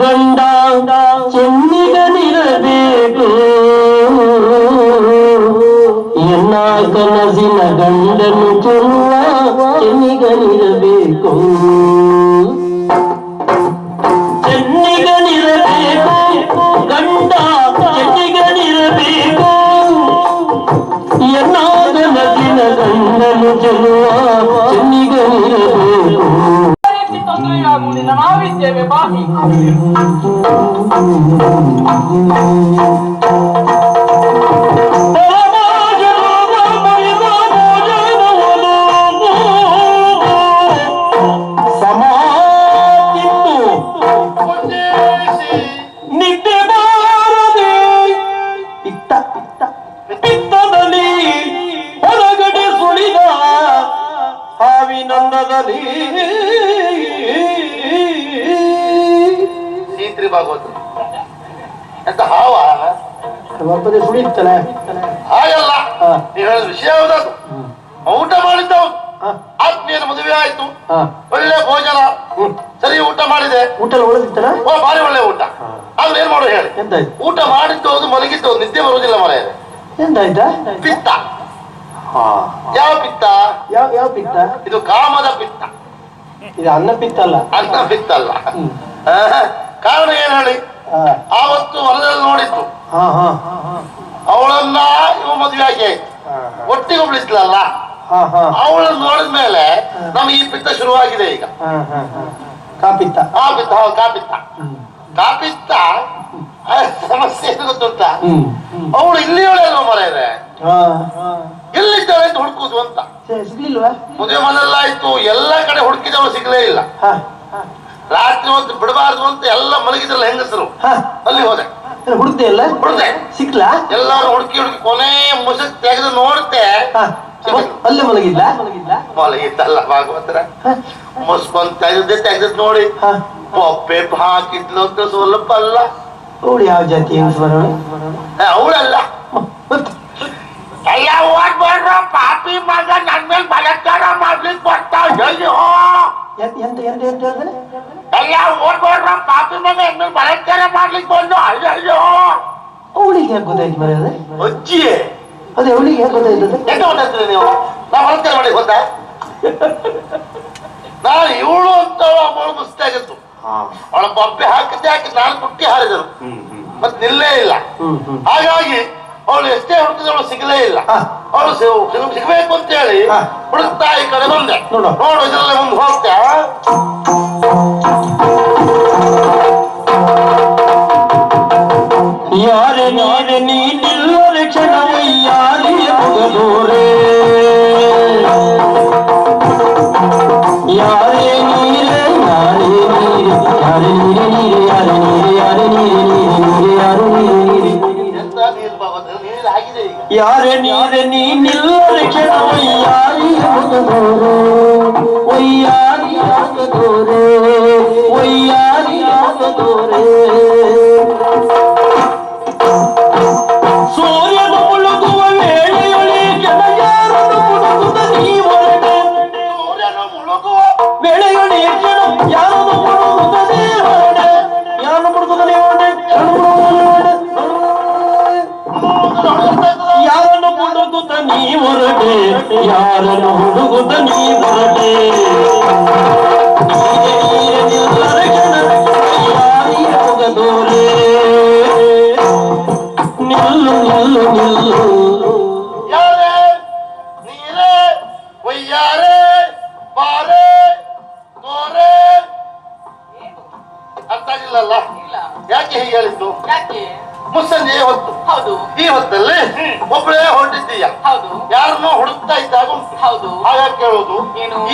ಗಂಡ ಚೆನ್ನಿಗನಿರಬೇಕು ಎನ್ನ ಕನಸಿನ ಗಂಡನು ಚೆನ್ನ ಚೆನ್ನಿಗನಿರಬೇಕು Jedziemy, mami! ಭಾಗವತ ಎಂತ ಹಾವ? ಸುಳಿತಲ್ಲ ಹಾಗಲ್ಲ. ನೀ ನೀವು ಹೇಳಿದ ವಿಷಯ ಹೌದದು ಊಟ ಮಾಡಿದ್ದ ಹೌದು. ಆತ್ಮೀಯನ ಮದುವೆ ಆಯ್ತು. ಒಳ್ಳೆ ಭೋಜನ. ಸರಿ ಊಟ ಮಾಡಿದೆ. ಊಟ ಒಳಗಿತ್ತಲ್ಲ? ಓ ಭಾರಿ ಒಳ್ಳೆ ಊಟ. ಆದ್ರೆ ಏನ್ ಮಾಡೋದು ಹೇಳಿ? ಊಟ ಮಾಡಿದ್ದು ಅದು ಮಲಗಿದ್ದು ನಿದ್ದೆ ಬರುವುದಿಲ್ಲ ಮರ ಎಂತಾಯ್ತಾ ಪಿತ್ತ. ಯಾವ ಪಿತ್ತ? ಯಾವ ಯಾವ ಪಿತ್ತ? ಇದು ಕಾಮದ ಪಿತ್ತ. ಇದು ಅನ್ನ ಪಿತ್ತ ಅಲ್ಲ? ಅನ್ನ ಪಿತ್ತ ಅಲ್ಲ. ಕಾರಣ ಏನ್ ಹೇಳಿ? ಆವತ್ತು ಹೊಲದಲ್ಲಿ ಹಾ ಅವಳನ್ನ ಇವ ಮದುವೆ ಆಗಿ ಒಟ್ಟಿಗೆ ಬಿಡಿಸ್ಲಲ್ಲ ಅವಳನ್ನ ನೋಡಿದ ಮೇಲೆ ನಮ್ಗೆ ಈ ಪಿತ್ತ ಶುರುವಾಗಿದೆ ಈಗ. ಕಾಪಿತ್ತ. ಆ ಪಿತ್ತ ಹೌದು ಕಾಪಿತ್ತ. ಕಾಪಿತ್ತ ಸಮಸ್ಯೆ ಏನು ಗೊತ್ತುಂಟ? ಅವಳು ಇಲ್ಲಿಯವಳೆ ಅಲ್ವಾ ಮರ ಇದೆ ಎಲ್ಲಿದ್ದಾಳೆ ಅಂತ ಹುಡುಕುದು ಅಂತ. ಮದುವೆ ಮನೆಲ್ಲ ಆಯ್ತು ಎಲ್ಲಾ ಕಡೆ ಹುಡುಕಿದವಳು ಸಿಗ್ಲೇ ಇಲ್ಲ. ರಾತ್ರಿ ಹೊತ್ತು ಬಿಡಬಾರ್ದು ಅಂತ ಎಲ್ಲ ಮಲಗಿದ್ರಲ್ಲ ಹೆಂಗಸರು? ಹಾ. ಅಲ್ಲಿ ಹೋದೆ. ಹುಡುಕ್ದೆ ಅಲ್ಲ ಹುಡುದೆ ಸಿಕ್ಲಾ? ಎಲ್ಲಾರು ಹುಡುಕಿ ಹುಡುಕಿ ಕೊನೆ ಮುಸಕ್ ತೆಗೆದು ನೋಡ್ತೆ. ಅಲ್ಲಿ ಮಲಗಿಲ್ಲ ಮಲಗಿದ್ದಲ್ಲ ಭಾಗವತರ. ಹಾ. ಮುಸ್ಕೊಂಡ್ ತೆಗೆದೇ ತೆಗೆದ್ ನೋಡಿ. ಹಾ. ಪೊಪ್ಪೆ ಹಾಕಿದ್ಲು ಅಂತ ಸ್ವಲ್ಪ ಅಲ್ಲ ಅವಳು ಯಾವ ಜಾತಿ ಅವಳಲ್ಲ. ಅಯ್ಯ ಓಡ್ಬೇಡ್ರ ಪಾಪಿ ಮಗ ನನ್ ಮೇಲೆ ಬಲತ್ಕಾರ ಮಾಡ್ಲಿಕ್ಕೆ ಬರ್ತಾವ ಅಯ್ಯೋ ಎಂತ ಎಂತ ಎಂತ ಹೇಳಿದ್ರೆ ಎಲ್ಲ ಓಡ್ಬೇಡ್ರ ಪಾಪಿ ಮಗ ಬಲಾತ್ಕಾರ ಮಾಡ್ಲಿಕ್ಕೆ ಬಂದು ಅಯ್ಯೋ ಅವಳಿಗೆ ಹೇಗೆ ಗೊತ್ತಾಯ್ತು ಅಜ್ಜಿ ಅದೇ ಅವಳಿಗೆ ಹೇಗೆ ಗೊತ್ತಾಯ್ತದೆ ಎಂತ ನೀವು? ನಾ ಬಲಾತ್ಕಾರ ಮಾಡಿ ಗೊತ್ತಾ? ನಾನು ಇವಳು ಅಂತ ಅವಳು ಮುಸ್ತಾಗಿತ್ತು ಅವಳ ಬೊಬ್ಬೆ ಹಾಕಿದ್ದೆ ಹಾಕಿ ನಾನು ಮುಟ್ಟಿ ಹಾರಿದರು. ಮತ್ತೆ ನಿಲ್ಲೇ ಇಲ್ಲ. ಹಾಗಾಗಿ ಅವಳು ಎಷ್ಟೇ ಹುಡುಕಿದವಳು ಸಿಗಲೇ ಇಲ್ಲ. ಅವಳು ಸಿಗಬೇಕು ಅಂತ ಹೇಳಿ ಹಾ. ಹುಡುಕ್ತಾ ಈ ಕಡೆ ಬಂದೆ ನೋಡು. ನೋಡು ಇದರಲ್ಲೇ ಮುಂದೆ ಹೋಗ್ತಾ ಆಗಿದೆ ಈಗ ಯಾರೆ ನೀರೆ ನೀನಿಲ್ಲರೆ ಕ್ಷಣವೇ ಯಾರಿಯ ಮುಗದೋರೆ ಒಯ್ಯಾರಿಯಾಗದೋರೆ ಒಯ್ಯಾರಿಯಾಗದೋರೆ ಸೂರ್ಯನ ಮುಳುಗುವ ವೇಳೆಯೊಳಿ ಗೆಳೆಯರನ್ನು ಮುಳುಗುತ್ತ ನೀ ಹೊರಟೆ ಸೂರ್ಯನು ಮುಳುಗುವ ವೇಳೆಯೊಳಿ ಕ್ಷಣ ಯಾರನ್ನು ಮುಳುಗುತ್ತ ನೀ ಹೊರಟೆ ಯಾರನ್ನು ಮುಳುಗುತ್ತ ನೀ ಹೊರಟೆ ಯಾರನ್ನು ಮುಳುಗುತ್ತ ನೀ ಹೊರಟೆ ಯಾರನ್ನು ಹುಡುಗುತ್ತ ನೀ ಹೊರಟೆ ಯಾರನ್ನು ನಿಲ್ಲರೆ ನೀ ಹೊರಟೆ ನಿಲ್ಲು ನಿಲ್ಲು ನಿಲ್ಲು. ಹೌದು. ಈ ಹೊತ್ತಲ್ಲಿ ಒಬ್ಬಳೇ ಹೊರಟಿದ್ದೀಯ. ಹೌದು. ಯಾರನ್ನೋ ಹುಡುಕ್ತಾ ಇದ್ದಾಗ ಹೌದು. ಹಾಗಾಗಿ ಕೇಳೋದು?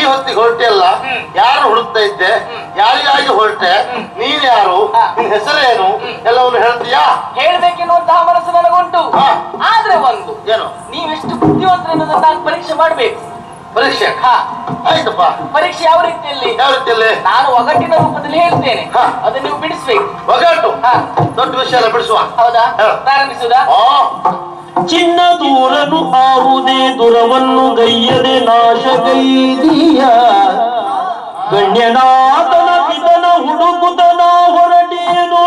ಈ ಹೊತ್ತಿಗೆ ಹೊರಟಿಯಲ್ಲ. ಯಾರು ಹುಡುಕ್ತಾ ಇದ್ದೆ? ಯಾರಿಗಾಗಿ ಹೊರಟೆ? ನೀನ್ ಯಾರು. ನಿನ್ ಹೆಸರೇನು ಎಲ್ಲವನ್ನು ಹೇಳ್ತೀಯಾ? ಹೇಳ್ಬೇಕೆನ್ನುವಂತಹ ಮನಸ್ಸು ನನಗುಂಟು. ಆದ್ರೆ ಒಂದು ಏನು? ನೀವೆಷ್ಟು ಬುದ್ಧಿವಂತರೆನ್ನುವುದನ್ನು ನಾನು ಪರೀಕ್ಷೆ ಮಾಡ್ಬೇಕು. ಪರೀಕ್ಷೆ. ಹಾ. ಆಯ್ತಪ್ಪ. ಪರೀಕ್ಷೆ ಯಾವ ರೀತಿಯಲ್ಲಿ? ಯಾವ ರೀತಿಯಲ್ಲಿ? ನಾನು ಒಗಟಿನ ರೂಪದಲ್ಲಿ ಹೇಳ್ತೇನೆ. ಹಾ. ಅದು ನೀವು ಬಿಡಿಸ್ಬೇಕು. ಒಗಟು? ಹಾ. ದೊಡ್ಡ ವಿಷಯ ಎಲ್ಲ ಬಿಡಿಸುವ. ಹೌದಾ? ಪ್ರಾರಂಭಿಸುದ ಚಿನ್ನ ದೂರನು ಆರುದೆ ದುರವನ್ನು ಗೈಯದೆ ನಾಶ ಗೈದಿಯ ಗಣ್ಯನಾಥನ ಪಿತನ ಹುಡುಕುತನ ಹೊರಟೇನು.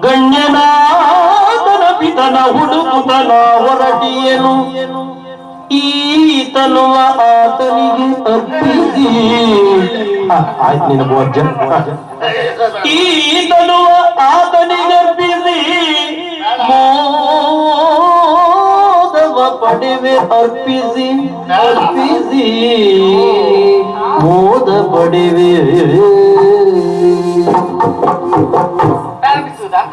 ಗಣ್ಯನಾಥನ ಪಿತನ ಹುಡುಕುತನ ಹೊರಟಿಯನು ತನುವ ಆತನಿಗೆ ಅರ್ಪಿಸಿ ಆಯ್ತು ನಿನ್ನ ಭೋಜ್ಯ ಈ ತನುವ ಆತನಿಗೆ ಅರ್ಪಿಸಿ ಮೋದವ ಪಡೆವೆ ಅರ್ಪಿಸಿ ಅರ್ಪಿಸಿ. ಮೋದ ಪಡೆವೆ.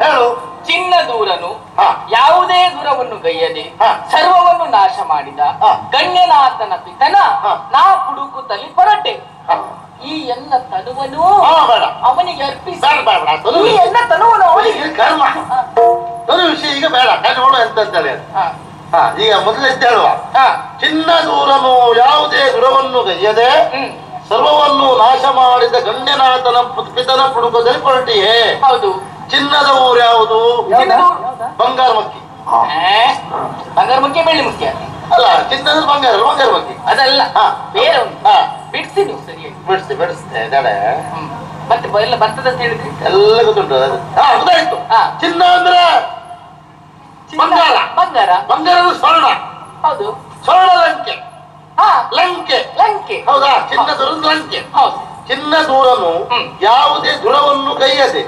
ಹೇಳು. ಚಿನ್ನ ದೂರನು ಯಾವುದೇ ದೂರವನ್ನು ಗೈಯದೆ ಹಾ. ನಾಶ ಮಾಡಿದ. ಗಣ್ಯನಾಥನ ಪಿತನ. ನಾ ಹುಡುಕುತ್ತಲಿ ಹೊರಟೆ. ಈ ಎಲ್ಲ ತನುವನು. ಅವನಿಗೆ ಅರ್ಪಿಸಿ. ಈ ಎಲ್ಲ ತನುವನು ಅವನಿಗೆ ಈಗ ಕರ್ಮ. ತನು ವಿಷಯ ಈಗ ಬೇಡ. ಕಣ್ಣೋಳು ಎಂತಂತಾರೆ ಈಗ ಮೊದಲೆದ್ದು ಹೇಳುವ. ಚಿನ್ನ ದೂರನು ಯಾವುದೇ ದುರವನ್ನು ಗೈಯದೆ ಸರ್ವವನ್ನು ನಾಶ ಮಾಡಿದ ಗಣ್ಯನಾಥನ ಪುತ್- ಪಿತನ ಪುಡುಕದಲ್ಲಿ ಹೊರಟಿಯೇ. ಹೌದು. ಚಿನ್ನದ ಊರು ಯಾವುದು? ಬಂಗಾರ ಮಕ್ಕಿ? ಬಂಗಾರ ಮುಖ್ಯ ಬೆಳ್ಳಿ ಮುಖ್ಯ. ಅಲ್ಲ ಚಿನ್ನದ ಬಂಗಾರ ಬಂಗಾರ ಬಗ್ಗೆ. ಅದಲ್ಲ. ಬೇರೆ ಬಿಡಿಸಿ ನೀವು ಸರಿಯಾಗಿ. ಬಿಡಿಸಿ ಬಿಡಿಸ್ತೆ ಜಡೆ ಮತ್ತೆ ಎಲ್ಲ ಬರ್ತದೆ ಅಂತ ಹೇಳಿದ್ರಿ? ಎಲ್ಲ ಗೊತ್ತುಂಟು ಗೊತ್ತಾಯ್ತು. ಚಿನ್ನ ಅಂದ್ರೆ ಬಂಗಾರ. ಬಂಗಾರ. ಬಂಗಾರ ಬಂಗಾರದ ಸ್ವರ್ಣ. ಹೌದು. ಸ್ವರ್ಣ ಲಂಕೆ. ಹಾ. ಲಂಕೆ. ಲಂಕೆ. ಹೌದಾ? ಚಿನ್ನದ ಲಂಕೆ. ಹೌದು. ಚಿನ್ನ ದೂರನು. ಯಾವುದೇ ಗುಣವನ್ನು ಕೈಯದೆ.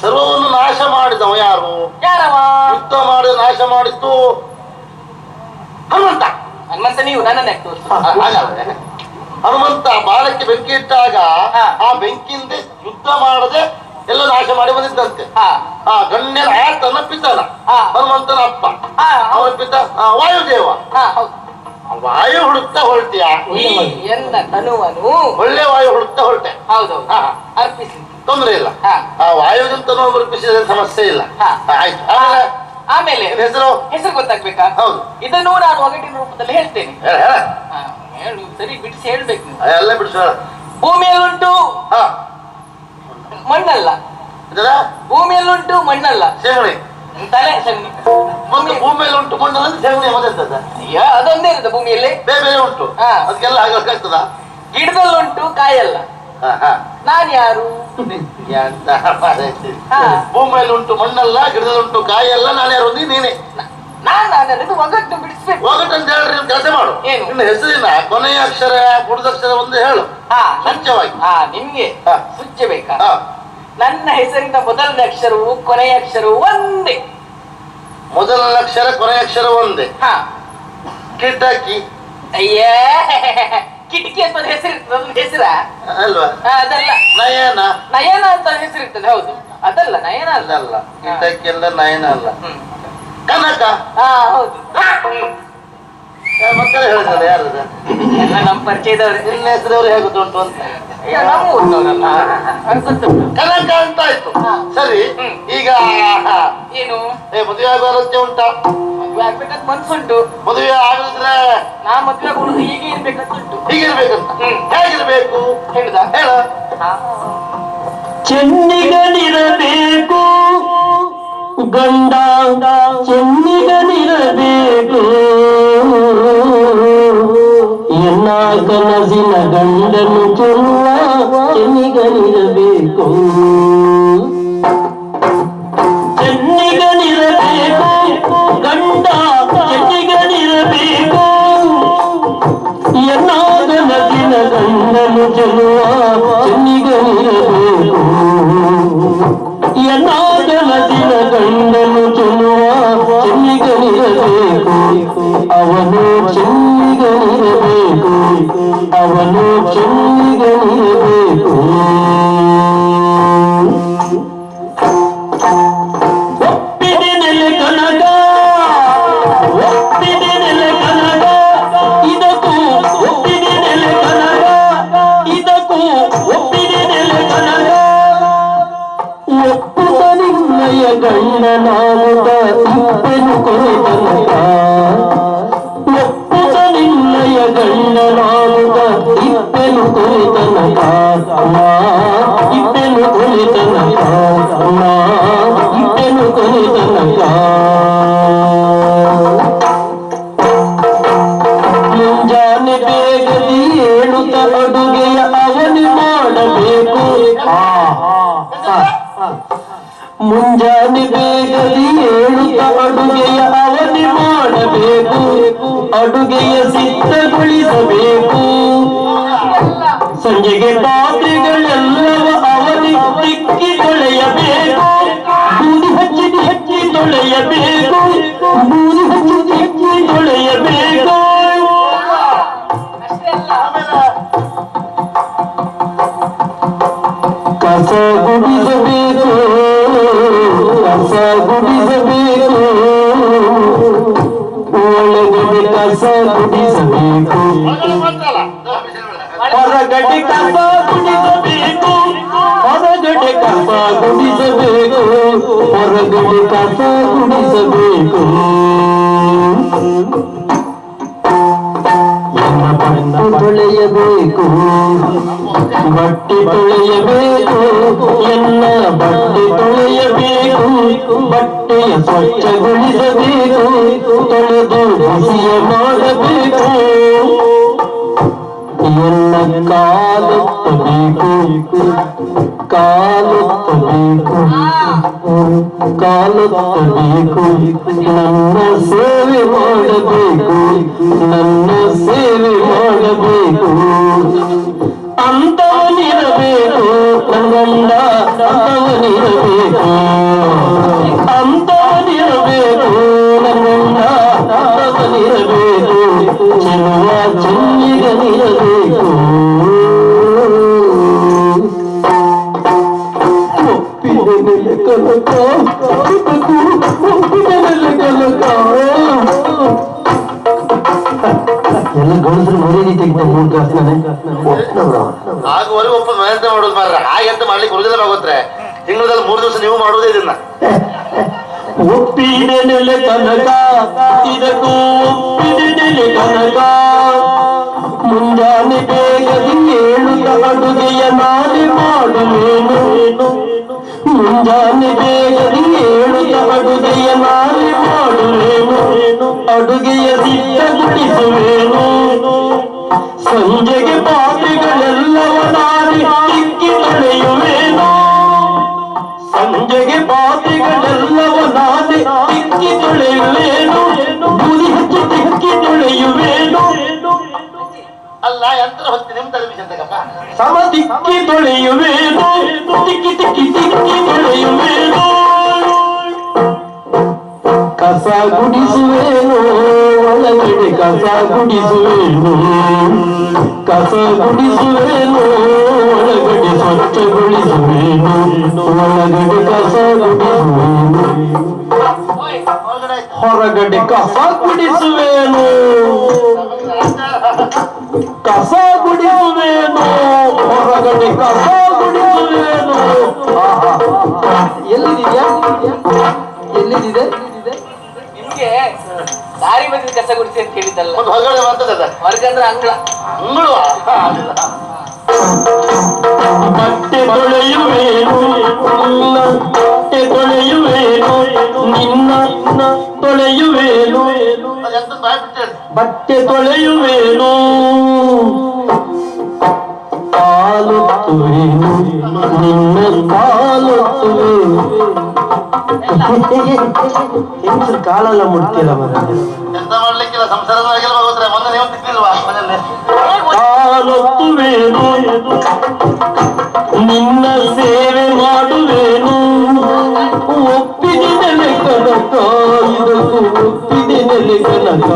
ಸರ್ವವನ್ನು ನಾಶ ಮಾಡಿದವ ಯಾರು? ಯುದ್ಧ ಮಾಡಿ ನಾಶ ಮಾಡಿದ್ದು ಹನುಮಂತ. ಹನುಮಂತ ನೀವು ನನ್ನನ್ನೇ ಹನುಮಂತ ಬಾಲಕ್ಕೆ ಬೆಂಕಿ ಇಟ್ಟಾಗ. ಆ ಬೆಂಕಿಯಿಂದ ಯುದ್ಧ ಮಾಡದೆ ಎಲ್ಲ ನಾಶ ಮಾಡಿ ಬಂದಿದ್ದಂತೆ. ಆ ಗಣ್ಯನ ಆತನ ಪಿತನ. ಹನುಮಂತನ ಅಪ್ಪ. ಹಾ ಅವನ ಪಿತ ವಾಯುದೇವ. ವಾಯು ಹುಡುಕ್ತಾ ಹೊರಟಿಯ? ಎಲ್ಲ ತನುವನು ಒಳ್ಳೆ ವಾಯು ಹುಡುಕ್ತಾ ಹೊರಟೆ ಹೌದು. ಅರ್ಪಿಸಿ. ತೊಂದ್ರೆ ಇಲ್ಲ. ಆ ಆ ವಾಯುದಂತನೂ ಅರ್ಪಿಸಿದ ಸಮಸ್ಯೆ ಇಲ್ಲ. ಆಯ್ತು. ಆಮೇಲೆ? ಆಮೇಲೆ? ಹೆಸರು? ಹೆಸರು ಗೊತ್ತಾಗ್ಬೇಕಾ? ಹೌದು. ಇದನ್ನು ನಾನು ಒಗಟಿನ ರೂಪದಲ್ಲಿ ಹೇಳ್ತೇನೆ. ಹೇಳ ಸರಿ ಬಿಡಿಸಿ ಹೇಳ್ಬೇಕು. ಎಲ್ಲ ಬಿಡಿಸೋಣ ಭೂಮಿಯಲ್ಲುಂಟು ಮಣ್ಣಲ್ಲ. ಭೂಮಿಯಲ್ಲುಂಟು ಮಣ್ಣಲ್ಲ. ಸೆಗಣಿ ತಲೆ ಸಗಣಿ ಮತ್ತು ಭೂಮಿಯಲ್ಲಿ ಉಂಟು ಮಣ್ಣು ಅಂದ್ರೆ ಸೆಗಣಿ ಅಯ್ಯೋ, ಅದೊಂದೇ ಇರುತ್ತೆ ಭೂಮಿಯಲ್ಲಿ. ಬೇರೆ ಬೇರೆ ಉಂಟು. ಹಾ. ಅದಕ್ಕೆಲ್ಲ ಆಗಬೇಕಾಗ್ತದ ಗಿಡದಲ್ಲುಂಟು ಕಾಯಲ್ಲ. ಹಾ ಹಾ. ನಾನ್ ಯಾರು? ಎಂತ ಮಾರೈತಿ. ಹಾ. ಭೂಮಿಯಲ್ಲಿ ಉಂಟು ಮಣ್ಣಲ್ಲ ಗಿಡದಲ್ಲಿ ಉಂಟು ಕಾಯಲ್ಲ ನಾನು ಯಾರು ನೀನೇ. ನೀನೆ ನಾನ್ ಒಗಟ್ಟು ಬಿಡಿಸ್ಬೇಕು. ಹೋಗಟ್ ಅಂತ ಹೇಳ್ರಿ ಕೆಲಸ ಮಾಡು. ಏನು? ಹೆಸರಿನ ಕೊನೆಯ ಅಕ್ಷರ ಬುಡದ ಅಕ್ಷರ ಒಂದು ಹೇಳು. ಹಾ ಸಂಚವಾಗಿ ಹಾ ನಿಮ್ಗೆ ಹಾ. ಸುಚ್ಚೆ ಬೇಕಾ? ಹಾ. ನನ್ನ ಹೆಸರಿನ ಮೊದಲನೇ ಅಕ್ಷರವು ಕೊನೆಯ ಅಕ್ಷರವು ಒಂದೇ. ಮೊದಲ ಅಕ್ಷರ ಕೊನೆ ಅಕ್ಷರ ಒಂದೇ. ಹಾ. ಕಿಟಕಿ. ಅಯ್ಯೇ ಕಿಟಕಿ ಅಂತ ಒಂದು ಹೆಸರು ಅಲ್ವಾ ಅದೊಂದು ಹೆಸರ? ಅಲ್ವಾ? ಅದಲ್ಲ. ನಯನ. ನಯನ ಅಂತ ಹೆಸರಿರ್ತದೆ ಹೌದು. ಅದಲ್ಲ ನಯನ ಅಲ್ಲ. ಅಲ್ಲ ಕಿಟಕಿ ಅಲ್ಲ ನಯನ ಅಲ್ಲ. ಹ್ಮ್. ಕನಕ. ಹಾ ಹೌದು. ಮಕ್ಕಳು ಯಾರು ಎಲ್ಲ ನಮ್ಮ ಪರಿಚಯದವ್ರೆ. ನಿನ್ನ ಹೇಗೆ ಗೊತ್ತುಂಟು ಅಂತ. ಅಯ್ಯೋ, ನಮ್ಮ ಊರಿನವರಲ್ಲ. ಕನಕ ಅಂತ ಆಯ್ತು. ಸರಿ ಈಗ ಏನು? ಏ ಮದುವೆ ಅಗತ್ಯ ಉಂಟಾ? ಮದ್ವೆ ಆಗ್ಬೇಕಂತ ಮನ್ಸುಂಟು. ಮದುವೆ ಆಗಿದ್ರೆ? ನಾ ಮದುವೆ ಆಗೋದು ಹೀಗೆ ಇರ್ಬೇಕಂತ ಉಂಟು ಹೀಗಿರ್ಬೇಕಂತ. ಹ್ಮ್. ಹೇಗಿರ್ಬೇಕು? ಹೇಳಿದ? ಹೇಳ. ಚೆನ್ನಿಗನಿರಬೇಕು. ಗಂಡ ಚೆನ್ನಿಗನಿರಬೇಕು. ಕನಸಿನ ಗಂಡನು ಚೆನ್ನುವ ಚೆನ್ನಿಗನಿರಬೇಕು ಚೆನ್ನಿಗನಿರಬೇಕು ಗಂಡ ಚೆನ್ನಿಗನಿರಬೇಕು ಎನ್ನಾಗನದಿನ ಗಂಡನು ಚೆಲುವ ಚೆನ್ನಿಗನಿರಬೇಕು ಎನ್ನಾಗನದಿನ ಗಂಡನು ಚೆಲುವ ಚೆನ್ನಿಗನಿರಬೇಕು ಅವನು ಚೆನ್ನಿಗನಿರಬೇಕು ಅವನು ಚೆನ್ನಿಗನಿರಬೇಕು ಅಡುಗೆಯ ಸಿದ್ಧಗೊಳಿಸಬೇಕು ಸಂಜೆಗೆ ಪಾತ್ರೆಗಳೆಲ್ಲವ ಅವನಿ ತಿಕ್ಕಿ ತೊಳೆಯಬೇಕು. ಬೂದಿ ಹಚ್ಚಿ ಹಚ್ಚಿ ತೊಳೆಯಬೇಕು. ಬೂದಿ ಹಚ್ಚಿ ತಿಕ್ಕಿ ತೊಳೆಯಬೇಕು. ಕಸ ಗುಡಿಸಬೇಕು. ಕಸ ಗುಡಿಸಬೇಕು. ಒಳಗಡೆ ಕಸ ಗುಡಿಸಬೇಕು ಒಳಗಡೆ ಮಾತ್ರಲ್ಲ. ಹೊರಗಡೆ ಕಸ ಗುಡಿಸಬೇಕು ಹೊರಗಡೆ ಕಸ ಗುಡಿಸಬೇಕು ಹೊರಗಡೆ ಕಸ ಗುಡಿಸಬೇಕು ಎನ್ನ ಬಣ್ಣ ತೊಳೆಯಬೇಕು ಬಟ್ಟೆ ತೊಳೆಯಬೇಕು ಎನ್ನ ಬಟ್ಟೆ ತೊಳೆಯಬೇಕು ಬಟ್ಟೆಯ ಸ್ವಚ್ಛಗೊಳಿಸಬೇಕು ತೊಳೆದು ಬಿಸಿಯ ಮಾಡಬೇಕು ಎನ್ನ ಕಾಲುತ್ತಬೇಕು ಕಾಲುತ್ತಬೇಕು ಕಾಲುತ್ತಬೇಕು ನನ್ನ ಸೇವೆ ಮಾಡಬೇಕು ನನ್ನ ಸೇವೆ ಮಾಡಬೇಕು ಅಂತವನಿರಬೇಕು ನಂಗಂಡ ಅಂತವನಿರಬೇಕು ಅಂತವನಿರಬೇಕು ಆಗುವರೆಗೂ ಒಬ್ಬ ಮನೆಯಂತ ಮಾಡೋದು ಮಾರ್ರೆ ಹಾಗೆ ಅಂತ ಮಾಡ್ಲಿಕ್ಕೆ ಹುಡುಗಿದ್ರೆ ಹೋಗುತ್ತೆ ತಿಂಗಳದಲ್ಲಿ ಮೂರು ದಿವಸ ನೀವು ಮಾಡುವುದೇ ಇದನ್ನ ಒಪ್ಪಿದೆ ನೆಲೆ ಕನಕ, ಇದಕ್ಕೂ ಒಪ್ಪಿದೆ ನೆಲೆ ಕನಕ. ಮುಂಜಾನೆ ಬೇಗದಿ ಏಳುತ್ತ ಅಡುಗೆಯ ನಾಳೆ ಮಾಡುವೇನು ಮುಂಜಾನೆ ಬೇಗದಿ ಏಳುತ್ತ ಅಡುಗೆಯ ನಾಳೆ ಮಾಡುವೇನು ಅಡುಗೆಯ ಸಿದ್ಧಗೊಳಿಸುವೇನು ಸಂಜೆಗೆ ಪಾತ್ರೆಗಳೆಲ್ಲವ ನಾಳೆ ತಿಕ್ಕಿ ತೊಳೆಯುವೇನು ಸಂಜೆಗೆ ಪಾತ್ರೆಗಳೆಲ್ಲವ ನಾನೇ ತಿಕ್ಕಿ ತೊಳೆಯುವೇನು? ಬೂದಿ ಹಚ್ಚಿ ತಿಕ್ಕಿ ತೊಳೆಯುವೇನು? ಅಲ್ಲ, ಯಂತ್ರ ಹೊತ್ತಿ ನಿಮ್ ತಲೆಬಿಸಿ ಅಂತಕ್ಕಪ್ಪ ಸಮ ತಿಕ್ಕಿ ತೊಳೆಯುವೇನು? ತಿಕ್ಕಿ ತಿಕ್ಕಿ ತಿಕ್ಕಿ ತೊಳೆಯುವೇನು? ಕಸ ಗುಡಿಸುವೇನು? ಒಳಗಡೆ ಕಸ ಗುಡಿಸುವೆನು ಕಸ ಗುಡಿಸುವೆನು ಒಳಗಡೆ ಸ್ವಚ್ಛಗೊಳಿಸುವೆನು ಒಳಗಡೆ ಕಸ ಗುಡಿಸುವೆನು. ಹೊರಗಡೆ ಕಸ ಗುಡಿಸುವೆನು ಕಸ ಗುಡಿಸುವೆನು ಹೊರಗಡೆ ಕಸ ಗುಡಿಸುವೆನು. ಎಲ್ಲಿದೆಯಾ ಎಲ್ಲಿದೆ ನಿಮ್ಗೆ ದಾರಿ ಬದಿ ಕಸ ಗುಡಿಸಿ ಅಂತ ಹೇಳಿದ್ದಲ್ಲ ಒಂದು ಹೊರಗಡೆ ಬರ್ತದೆ ಹೊರಗಂದ್ರೆ ಅಂಗಳ. ಅಂಗಳು? ಬಟ್ಟೆ ತೊಳೆಯುವೇನು ನಿನ್ನ ಬಟ್ಟೆ ತೊಳೆಯುವೇನು ನಿನ್ನ ತೊಳೆಯುವೇನು. ಬಟ್ಟೆ ತೊಳೆಯುವೇನು. ಕಾಲುತ್ತುವೇನು ನಿನ್ನ ಕಾಲುತ್ತುವೆ ಹೆಂಗಸರು ಕಾಲೆಲ್ಲ ಮುಟ್ತಿಲ್ಲ ಮರ ಕಾಲೊತ್ತುವೇನು ನಿನ್ನ ಸೇವೆ ಮಾಡುವೇನು. ಒಪ್ಪಿದೆ ನೆಲೆ ಕನಕ ಇದಕ್ಕೂ ಒಪ್ಪಿದೆ ನೆಲೆ ಕನಕ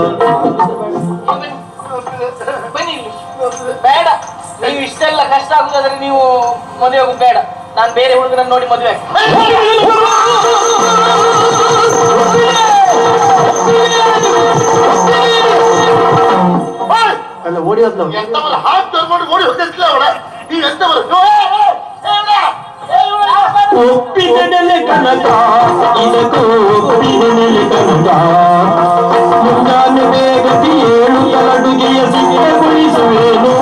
ಇಷ್ಟೆಲ್ಲ ನೀವು ಮದುವೆ ಆಗುದು ಬೇಡ. ನಾನು ಬೇರೆ ಹುಡುಗರನ್ನ ನೋಡಿ ಮದುವೆ! ಅಲ್ಲ ಓಡಿ ಹೋದ್ಲ ನಾವು. ಎಂತವಲ್ಲ ಹಾಕಿ ತಗೊಂಡು ಓಡಿ ಹೋಗ್ತಿರ್ತಿಲ್ಲ ಅವಳ? ನೀವು ಎಂತವಲ್ಲ? ಒಪ್ಪಿದೆ ನೆಲೆ ಕನಕ ಇದಕ್ಕೂ ಒಪ್ಪಿದೆ ನೆಲೆ ಕನಕ ಮುಂಜಾನೆ ಬೇಗತಿ ಏಳು ಅಡುಗೆಯ ಸಿದ್ಧಗೊಳಿಸುವೇನು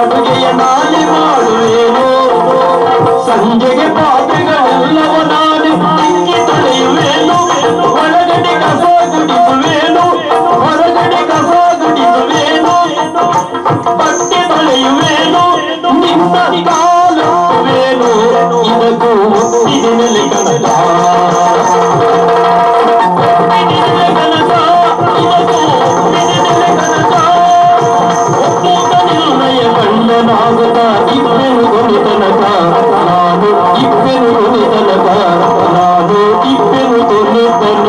ಅಡುಗೆಯ ನಾಳೆ ಮಾಡುವೇನು ಸಂಜೆಗೆ ಪಾತ್ರೆಗಳೆಲ್ಲವ